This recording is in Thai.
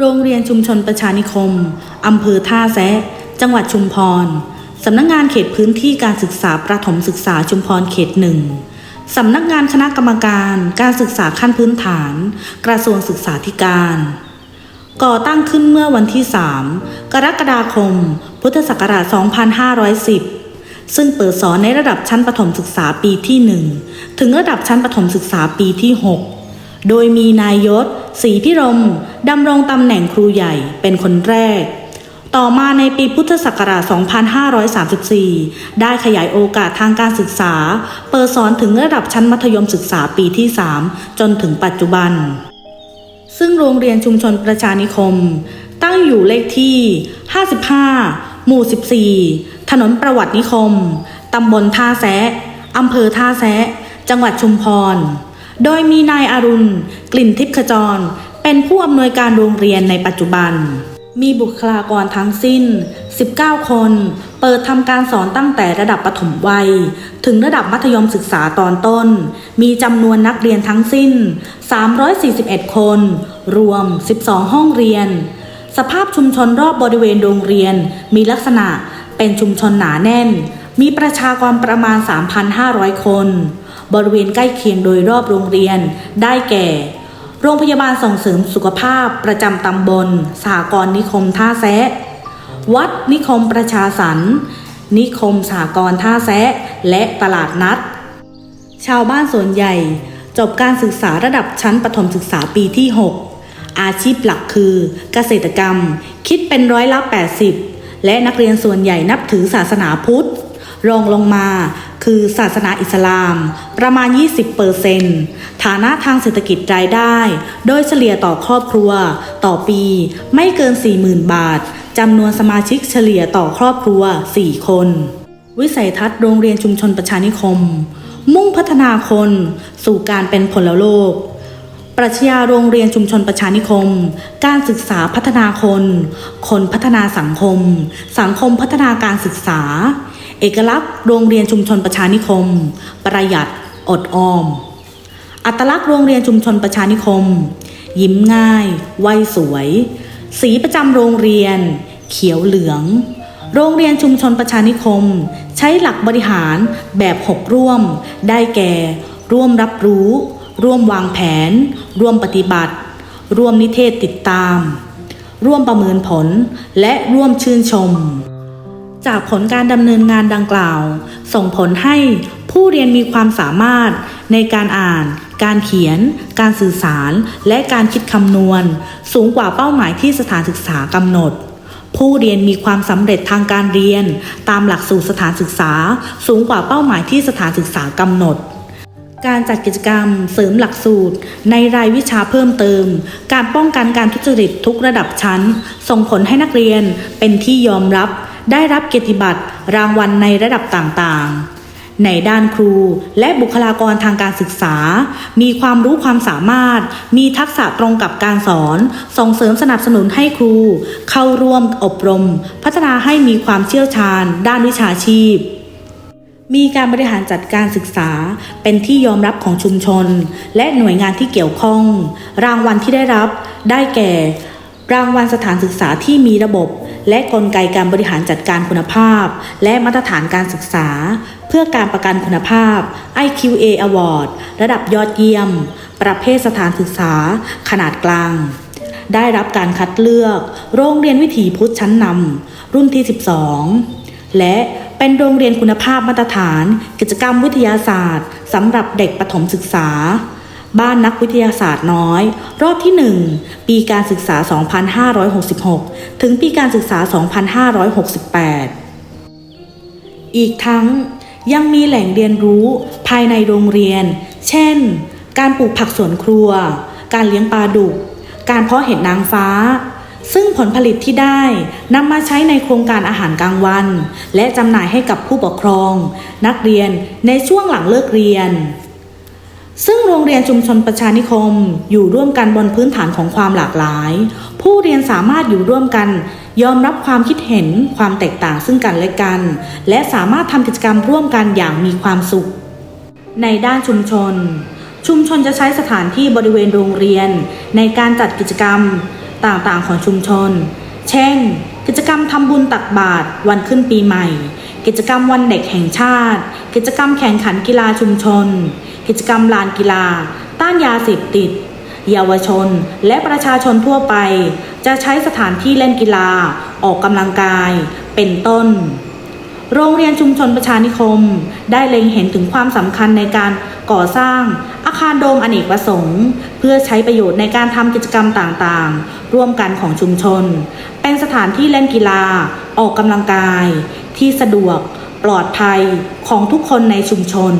โรงเรียนชุมชนประชานิคม อำเภอท่าแซะ จังหวัดชุมพร สำนักงานเขตพื้นที่การศึกษาประถมศึกษาชุมพรเขตหนึ่งสำนักงานคณะกรรมการการศึกษาขั้นพื้นฐาน กระทรวงศึกษาธิการ ก่อตั้งขึ้นเมื่อวันที่ 3 กรกฎาคม พุทธศักราช 2510 ซึ่งเปิดสอนในระดับชั้นประถมศึกษาปีที่ 1 ถึงระดับชั้นประถมศึกษาปีที่ 6 โดยมีนายยศศรีพิรมดำรงตำแหน่งครูใหญ่เป็นคนแรก ต่อมาในปีพุทธศักราช 2534 ได้ขยายโอกาสทางการศึกษา เปิดสอนถึงระดับชั้นมัธยมศึกษาปีที่ 3 จนถึงปัจจุบัน ซึ่งโรงเรียนชุมชนประชานิคม ตั้งอยู่เลขที่ 55 หมู่ 14 ถนนประวัตินิคม ตำบลท่าแซะอำเภอท่าแซะ จังหวัดชุมพร โดยมีนายอารุณ กลิ่นทิพย์ขจร เป็นผู้อำนวยการโรงเรียนในปัจจุบัน มีบุคลากรทั้งสิ้น 19 คน เปิดทำการสอนตั้งแต่ระดับปฐมวัย ถึงระดับมัธยมศึกษาตอนต้น มีจำนวนนักเรียนทั้งสิ้น 341 คน รวม 12 ห้องเรียน สภาพชุมชนรอบบริเวณโรงเรียน มีลักษณะเป็นชุมชนหนาแน่น มีประชากรประมาณ 3,500 คน บริเวณใกล้เคียงโดยรอบโรงเรียน ได้แก่ โรงพยาบาลส่งเสริมสุขภาพประจำตำบลสหกรณ์นิคมท่าแซะ วัดนิคมประชาสรรนิคมสหกรณ์ท่าแซะ และตลาดนัด ชาวบ้านส่วนใหญ่ จบการศึกษาระดับชั้นประถมศึกษาปีที่ 6 อาชีพหลักคือเกษตรกรรม คิดเป็นร้อยละ 80 และนักเรียนส่วนใหญ่นับถือศาสนาพุทธ รองลงมาคือศาสนาอิสลาม ประมาณ 20เปอร์เซนฐานะทางเศรษฐกิจรายได้ โดยเฉลี่ยต่อครอบครัว ต่อปี ไม่เกิน 40,000 บาทจำนวนสมาชิกเฉลี่ยต่อครอบครัว 4 คน วิสัยทัศน์โรงเรียนชุมชนประชานิคม มุ่งพัฒนาคนสู่การเป็นพลโลกปรัชญาโรงเรียนชุมชนประชานิคม การศึกษาพัฒนาคน คนพัฒนาสังคม สังคมพัฒนาการศึกษา เอกลักษณ์โรงเรียนชุมชนประชานิคม ประหยัด อดออม อัตลักษณ์โรงเรียนชุมชนประชานิคม ยิ้มง่ายวัยสวย สีประจำโรงเรียน เขียวเหลือง โรงเรียนชุมชนประชานิคม ใช้หลักบริหารแบบหกร่วม ได้แก่ ร่วมรับรู้ ร่วมวางแผน ร่วมปฏิบัติ ร่วมนิเทศติดตาม ร่วมประเมินผลและร่วมชื่นชม จากผลการดำเนินงานดังกล่าว ส่งผลให้ผู้เรียนมีความสามารถในการอ่าน การเขียน การสื่อสาร และการคิดคำนวณ สูงกว่าเป้าหมายที่สถานศึกษากำหนด ผู้เรียนมีความสำเร็จทางการเรียน ตามหลักสูตรสถานศึกษา สูงกว่าเป้าหมายที่สถานศึกษากำหนดการจัดกิจกรรมเสริมหลักสูตร ในรายวิชาเพิ่มเติม การป้องกันการทุจริตทุกระดับชั้น ส่งผลให้นักเรียนเป็นที่ยอมรับ ได้รับเกียรติบัตรรางวัลในระดับต่างๆ ในด้านครูและบุคลากรทางการศึกษา มีความรู้ความสามารถ มีทักษะตรงกับการสอน ส่งเสริมสนับสนุนให้ครู เข้าร่วมอบรม พัฒนาให้มีความเชี่ยวชาญ ด้านวิชาชีพมีการบริหารจัดการศึกษาเป็นที่ยอมรับของชุมชน และหน่วยงานที่เกี่ยวข้อง รางวัลที่ได้รับได้แก่ รางวัลสถานศึกษาที่มีระบบ และกลไกการบริหารจัดการคุณภาพ และมาตรฐานการศึกษา เพื่อการประกันคุณภาพ IQA Award ระดับยอดเยี่ยม ประเภทสถานศึกษา ขนาดกลาง ได้รับการคัดเลือก โรงเรียนวิถีพุทธชั้นนำรุ่นที่ 12 และเป็นโรงเรียนคุณภาพมาตรฐาน กิจกรรมวิทยาศาสตร์สำหรับเด็กประถมศึกษา บ้านนักวิทยาศาสตร์น้อย รอบที่ 1 ปีการศึกษา 2566 ถึงปีการศึกษา 2568 อีกทั้งยังมีแหล่งเรียนรู้ภายในโรงเรียน เช่น การปลูกผักสวนครัว การเลี้ยงปลาดุก การเพาะเห็ดนางฟ้า ซึ่งผลผลิตที่ได้นำมาใช้ในโครงการอาหารกลางวัน และจำหน่ายให้กับผู้ปกครอง นักเรียนในช่วงหลังเลิกเรียน ซึ่งโรงเรียนชุมชนประชานิคม อยู่ร่วมกันบนพื้นฐานของความหลากหลาย ผู้เรียนสามารถอยู่ร่วมกัน ยอมรับความคิดเห็นความแตกต่างซึ่งกันและกัน และสามารถทำกิจกรรมร่วมกันอย่างมีความสุข ในด้านชุมชน ชุมชนจะใช้สถานที่บริเวณโรงเรียน ในการจัดกิจกรรมตต่างๆ ของชุมชน เช่น กิจกรรมทำบุญตักบาตรวันขึ้นปีใหม่ กิจกรรมวันเด็กแห่งชาติ กิจกรรมแข่งขันกีฬาชุมชน กิจกรรมลานกีฬา ต้านยาเสพติด เยาวชน และประชาชนทั่วไป จะใช้สถานที่เล่นกีฬา ออกกำลังกาย เป็นต้น โรงเรียนชุมชนประชานิคม ได้เล็งเห็นถึงความสำคัญในการก่อสร้างอาคารโดมอเนกประสงค์ เพื่อใช้ประโยชน์ในการทำกิจกรรมต่างๆ ร่วมกันของชุมชน เป็นสถานที่เล่นกีฬา ออกกำลังกาย ที่สะดวก ปลอดภัยของทุกคนในชุมชน